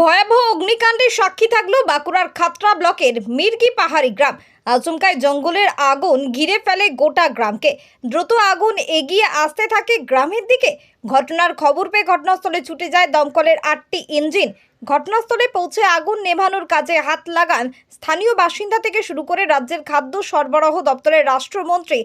ভয়াবহ অগ্নিকাণ্ডের সাক্ষী থাকল বাঁকুড়ার খাতড়া ব্লকের মির্গি পাহাড়ি গ্রাম। আচমকায় জঙ্গলের আগুন ঘিরে ফেলে গোটা গ্রামকে। দ্রুত আগুন এগিয়ে আসতে থাকে গ্রামের দিকে। ঘটনার খবর পেয়ে ঘটনাস্থলে ছুটে যায় দমকলের আটটি ইঞ্জিন। ঘটনাস্থলে পৌঁছে আগুন নেভানোর কাজে হাত লাগান স্থানীয় বাসিন্দা থেকে শুরু করে রাজ্যের খাদ্য সরবরাহ দপ্তরের রাষ্ট্রমন্ত্রী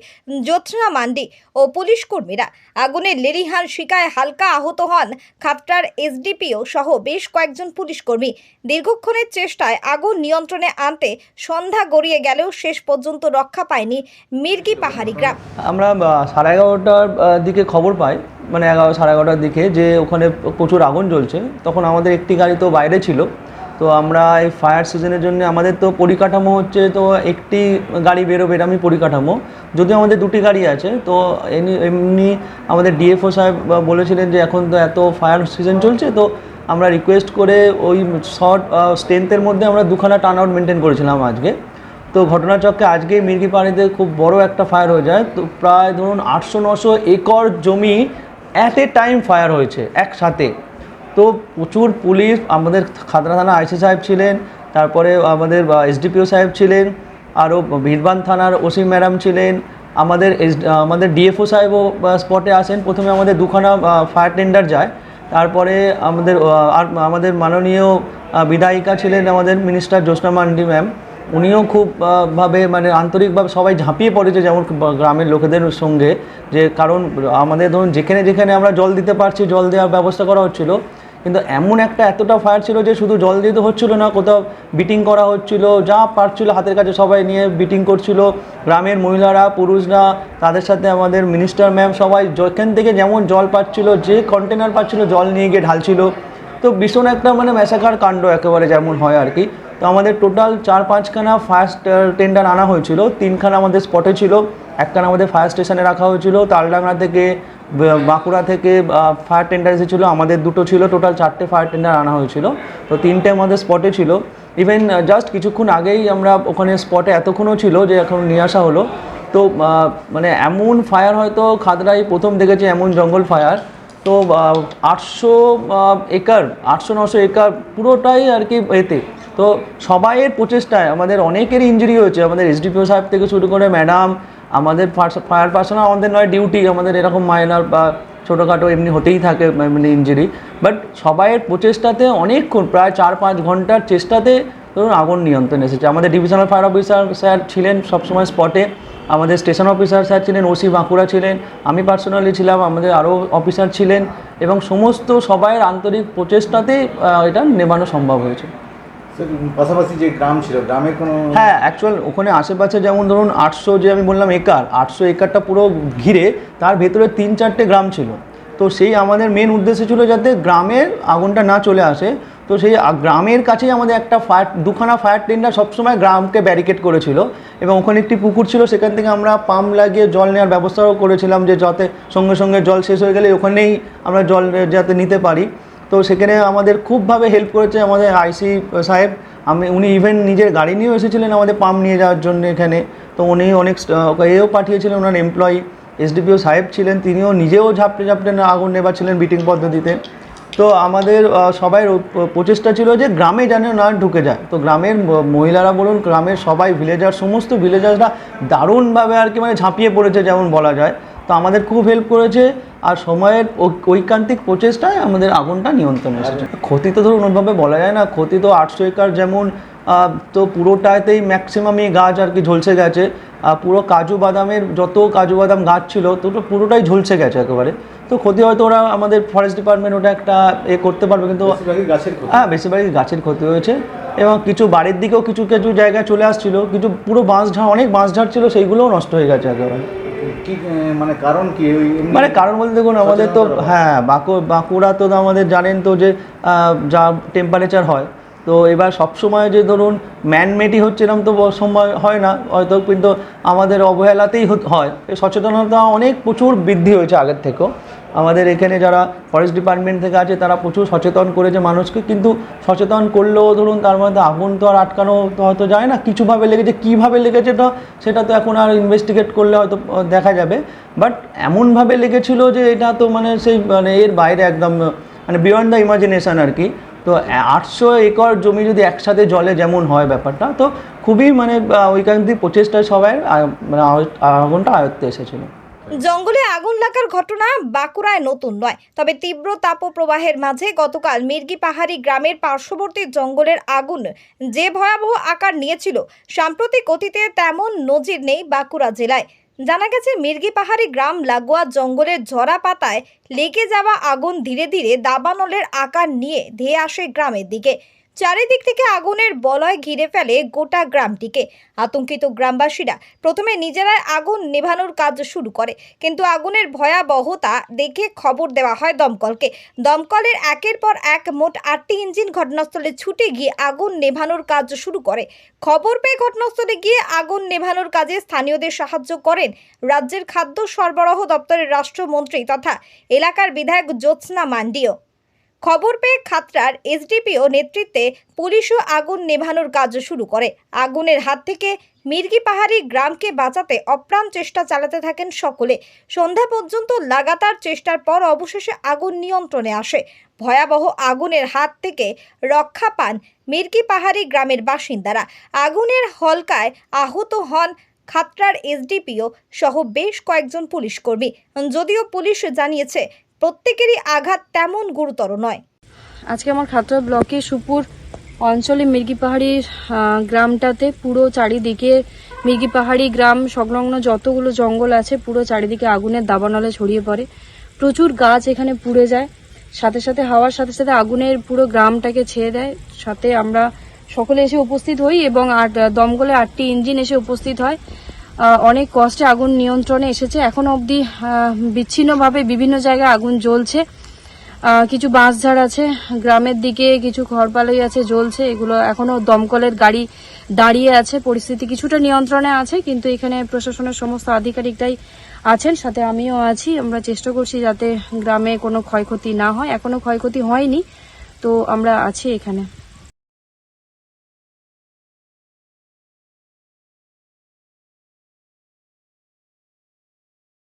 জ্যোৎস্না মান্ডি ও পুলিশ কর্মীরা। আগুনে লেলিহান শিকায় হালকা আহত হন খাতটার এসডিপিও সহ বেশ কয়েকজন পুলিশ কর্মী। দীর্ঘক্ষণের চেষ্টায় আগুন নিয়ন্ত্রণে আনতে সন্ধ্যা গড়িয়ে গেলেও শেষ পর্যন্ত রক্ষা পায়নি মির্গি পাহাড়ি গ্রাম আমরা সাড়ে এগারোটার দিকে খবর পাই। মানে এগারো সাড়ে এগারোটার দিকে যে ওখানে প্রচুর আগুন জ্বলছে। তখন আমাদের একটি গাড়ি তো বাইরে ছিল। তো আমরা এই ফায়ার সিজনের জন্য আমাদের তো পরিকাঠামো হচ্ছে তো একটি গাড়ি বেরোবে এরকমই পরিকাঠামো। যদিও আমাদের দুটি গাড়ি আছে, তো এমনি আমাদের ডিএফও সাহেব বলেছিলেন যে এখন তো এত ফায়ার সিজন চলছে, তো আমরা রিকোয়েস্ট করে ওই শর্ট স্ট্রেংথের মধ্যে আমরা দুখানা টার্ন আউট মেনটেন করেছিলাম আজকে। তো ঘটনাচক্রে আজকে মির্গি পাড়িতে খুব বড় একটা ফায়ার হয়ে যায়। তো প্রায় ধরুন আটশো নশো একর জমি অ্যাট এ টাইম ফায়ার হয়েছে, একসাথে। তো প্রচুর পুলিশ, আমাদের খাতড়া থানা আইসি সাহেব ছিলেন, তারপরে আমাদের এসডিপিও সাহেব ছিলেন, আরও বীরবান থানার ওসি ম্যাডাম ছিলেন, আমাদের এস আমাদের ডিএফও সাহেবও স্পটে আসেন। প্রথমে আমাদের দুখানা ফায়ার টেন্ডার যায়, তারপরে আমাদের আমাদের মাননীয় বিধায়িকা ছিলেন আমাদের মিনিস্টার জ্যোৎস্না মান্ডি ম্যাম উনিও খুব ভাবে মানে আন্তরিকভাবে সবাই ঝাঁপিয়ে পড়েছে যেমন গ্রামের লোকেদের সঙ্গে যে কারণ, আমাদের ধরুন যেখানে যেখানে আমরা জল দিতে পারছি, জল দেওয়ার ব্যবস্থা করা হচ্ছিল। কিন্তু এমন একটা এতটা ফায়ার ছিল যে শুধু জল দিতে হচ্ছিল না, কোথাও বিটিং করা হচ্ছিল, যা পারছিল হাতের কাছে সবাই নিয়ে বিটিং করছিল। গ্রামের মহিলারা, পুরুষরা, তাদের সাথে আমাদের মিনিস্টার ম্যাম সবাই যেখান থেকে যেমন জল পাচ্ছিল, যে কন্টেনার পাচ্ছিল, জল নিয়ে গিয়ে ঢালছিল। তো ভীষণ একটা মানে ম্যাসাকার কাণ্ড একেবারে যেমন হয় আর কি। তো আমাদের টোটাল চার পাঁচখানা ফার্স্ট টেন্ডার আনা হয়েছিল। তিনখানা আমাদের স্পটে ছিল। একখানা আমাদের ফায়ার স্টেশনে রাখা হয়েছিল। তালডাংরা থেকে বাঁকুড়া থেকে ফায়ার টেন্ডার এসেছিল। আমাদের দুটো ছিল। টোটাল চারটে ফায়ার টেন্ডার আনা হয়েছিল। তো তিনটে আমাদের স্পটে ছিল। ইভেন জাস্ট কিছুক্ষণ আগেই আমরা ওখানে স্পটে এতক্ষণও ছিল যে এখন নিয়ে আসা হলো। তো মানে এমন ফায়ার হয়তো খাদরাই প্রথম দেখেছে, এমন জঙ্গল ফায়ার তো আটশো একর, আটশো নশো একর পুরোটাই আর কি এতে। তো সবাইয়ের প্রচেষ্টায় আমাদের অনেকেরই ইঞ্জুরি হয়েছে। আমাদের এসডিপিও সাহেব থেকে শুরু করে ম্যাডাম আমাদের ফায়ার পার্সোনাল আমাদের নয় ডিউটি আমাদের এরকম মাইনার বা ছোটোখাটো এমনি হতেই থাকে মানে ইঞ্জুরি বাট সবাইয়ের প্রচেষ্টাতে অনেকক্ষণ, প্রায় চার পাঁচ ঘণ্টার চেষ্টাতে ধরুন আগুন নিয়ন্ত্রণে এসেছে। আমাদের ডিভিশনাল ফায়ার অফিসার স্যার ছিলেন সবসময় স্পটে আমাদের স্টেশন অফিসার স্যার ছিলেন ওসি বাঁকুড়া ছিলেন। আমি পার্সোনালি ছিলাম, আমাদের আরও অফিসার ছিলেন এবং সমস্ত সবাইয়ের আন্তরিক প্রচেষ্টাতেই এটা নেবানো সম্ভব হয়েছে। পাশাপাশি যে গ্রাম ছিল গ্রামের কোনো হ্যাঁ অ্যাকচুয়াল ওখানে আশেপাশে যেমন ধরুন আটশো যে আমি বললাম একার, আটশো একারটা পুরো ঘিরে তার ভেতরে তিন চারটে গ্রাম ছিল। তো সেই আমাদের মেন উদ্দেশ্য ছিল যাতে গ্রামের আগুনটা না চলে আসে। তো সেই গ্রামের কাছেই আমাদের একটা ফায়ার দুখানা ফায়ার টেন্ডার সবসময় গ্রামকে ব্যারিকেড করেছিল এবং ওখানে একটি পুকুর ছিল, সেখান থেকে আমরা পাম্প লাগিয়ে জল নেওয়ার ব্যবস্থাও করেছিলাম যে যাতে সঙ্গে সঙ্গে জল শেষ হয়ে গেলে ওখানেই আমরা জল যাতে নিতে পারি। তো সেখানে আমাদের খুবভাবে হেল্প করেছে আমাদের আইসি সাহেব। আমি, উনি ইভেন নিজের গাড়ি নিয়েও এসেছিলেন আমাদের পাম্প নিয়ে যাওয়ার জন্য এখানে। তো উনি অনেক এও পাঠিয়েছিলেন, ওনার এমপ্লয়ি এসডিপিও সাহেব ছিলেন, তিনিও নিজেও ঝাপটে ঝাপটে আগুন নেবাচ্ছিলেন বিটিং পদ্ধতিতে। তো আমাদের সবাই প্রচেষ্টা ছিল যে গ্রামে যেন না ঢুকে যায়। তো গ্রামের মহিলারা বলুন, গ্রামের সবাই ভিলেজার সমস্ত ভিলেজাররা দারুণভাবে আর কি মানে ঝাঁপিয়ে পড়েছে যেমন বলা যায়। তো আমাদের খুব হেল্প করেছে আর সময়ের ঐকান্তিক প্রচেষ্টায় আমাদের আগুনটা নিয়ন্ত্রণে এসেছে। ক্ষতি তো ধরুন ওইভাবে বলা যায় না। ক্ষতি তো আটশো একর যেমন তো পুরোটাতেই ম্যাক্সিমামই গাছ আর কি ঝলসে গেছে। আর পুরো কাজু বাদামের যত কাজু বাদাম গাছ ছিল তো পুরোটাই ঝলসে গেছে একেবারে। তো ক্ষতি হয়তো ওরা আমাদের ফরেস্ট ডিপার্টমেন্ট ওটা একটা এ করতে পারবে কিন্তু হ্যাঁ বেশিরভাগই গাছের ক্ষতি হয়েছে। এবং কিছু বাড়ির দিকেও কিছু কিছু জায়গায় চলে আসছিল কিছু পুরো বাঁশ ঝাড় অনেক বাঁশ ঝাড় ছিল সেইগুলোও নষ্ট হয়ে গেছে একেবারে। কি মানে কারণ কি? ওই মানে কারণ বলতে দেখুন আমাদের তো হ্যাঁ বাঁকু বাঁকুড়া তো আমাদের জানেন তো যে যা টেম্পারেচার হয়। তো এবার সবসময় যে ধরুন ম্যানমেডই হচ্ছে এরকম তো সময় হয় না। হয়তো কিন্তু আমাদের অবহেলাতেই হয়। সচেতনতা অনেক প্রচুর বৃদ্ধি হয়েছে আগের থেকেও। আমাদের এখানে যারা ফরেস্ট ডিপার্টমেন্ট থেকে আছে, তারা প্রচুর সচেতন করেছে মানুষকে। কিন্তু সচেতন করলেও ধরুন তার মধ্যে আগুন তো আর আটকানো তো হয়তো যায় না। কিছুভাবে লেগেছে, কীভাবে লেগেছে তো সেটা তো এখন আর ইনভেস্টিগেট করলে হয়তো দেখা যাবে। বাট এমনভাবে লেগেছিল যে এটা তো মানে সেই মানে এর বাইরে একদম মানে বিয়ন্ড দ্য ইমাজিনেশন আর কি। তো আটশো একর জমি যদি একসাথে জলে যেমন হয় ব্যাপারটা, তো খুবই মানে ওইখান থেকে প্রচেষ্টায় সবাই মানে আগুনটা আয়ত্তে এসেছিল। জঙ্গলে আগুন লাগার ঘটনা বাঁকুড়ায় নতুন নয়। তবে তীব্র তাপপ্রবাহের মাঝে গতকাল মির্গি পাহাড়ি গ্রামের পার্শ্ববর্তী জঙ্গলের আগুন যে ভয়াবহ আকার নিয়েছিল, সাম্প্রতিক অতীতে তেমন নজির নেই বাঁকুড়া জেলায়। জানা গেছে, মির্গি পাহাড়ি গ্রাম লাগোয়া জঙ্গলের ঝরা পাতায় লেগে যাওয়া আগুন ধীরে ধীরে দাবানলের আকার নিয়ে ধেয়ে আসে গ্রামের দিকে। চারিদিক থেকে আগুনের বলয় ঘিরে ফেলে গোটা গ্রামটিকে। আতঙ্কিত গ্রামবাসীরা প্রথমে নিজেরাই আগুন নেভানোর কাজ শুরু করে, কিন্তু আগুনের ভয়াবহতা দেখে খবর দেওয়া হয় দমকলকে। দমকলের একের পর এক মোট আটটি ইঞ্জিন ঘটনাস্থলে ছুটে গিয়ে আগুন নেভানোর কাজ শুরু করে। খবর পেয়ে ঘটনাস্থলে গিয়ে আগুন নেভানোর কাজে স্থানীয়দের সাহায্য করেন রাজ্যের খাদ্য সরবরাহ দপ্তরের রাষ্ট্রমন্ত্রী তথা এলাকার বিধায়ক জ্যোৎস্না মান্ডিও। খবর পেয়ে খাতড়ার এসডিপিও নেতৃত্বে পুলিশও আগুন নেভানোর কাজ শুরু করে। আগুনের হাত থেকে মির্গি পাহাড়ি গ্রামকে বাঁচাতে অপ্রাণ চেষ্টা চালাতে থাকেন সকলে। সন্ধ্যা পর্যন্ত লাগাতার চেষ্টার পর অবশেষে আগুন নিয়ন্ত্রণে আসে। ভয়াবহ আগুনের হাত থেকে রক্ষা পান মির্গি পাহাড়ি গ্রামের বাসিন্দারা। আগুনের হলকায় আহত হন খাতড়ার এসডিপিও সহ বেশ কয়েকজন পুলিশ কর্মী। যদিও পুলিশ জানিয়েছে প্রত্যেকেরই আঘাত তেমন গুরুতর নয়। আজকে আমার খাতড়া ব্লকে সুপুর অঞ্চলে মির্গি পাহাড়ির গ্রামটাতে পুরো চারিদিকে মির্গি পাহাড়ি গ্রাম, সংলগ্ন যতগুলো জঙ্গল আছে, পুরো চারিদিকে আগুনের দাবানলে ছড়িয়ে পড়ে। প্রচুর গাছ এখানে পুড়ে যায়। সাথে সাথে, হাওয়ার সাথে সাথে আগুনের পুরো গ্রামটাকে ছেয়ে দেয়। সাথে আমরা সকলে এসে উপস্থিত হই এবং আট, দমকলে আটটি ইঞ্জিন এসে উপস্থিত হয়। অনেক কষ্টে আগুন নিয়ন্ত্রণে এসেছে। এখনও অবধি বিচ্ছিন্নভাবে বিভিন্ন জায়গায় আগুন জ্বলছে। কিছু বাঁশঝাড় আছে, গ্রামের দিকে কিছু ঘরপালাই আছে, জ্বলছে। এগুলো এখনও দমকলের গাড়ি দাঁড়িয়ে আছে। পরিস্থিতি কিছুটা নিয়ন্ত্রণে আছে, কিন্তু এখানে প্রশাসনের সমস্ত আধিকারিকরাই আছেন। সাথে আমিও আছি। আমরা চেষ্টা করছি যাতে গ্রামে কোনো ক্ষয়ক্ষতি না হয়। এখনও ক্ষয়ক্ষতি হয়নি, তো আমরা আছি এখানে।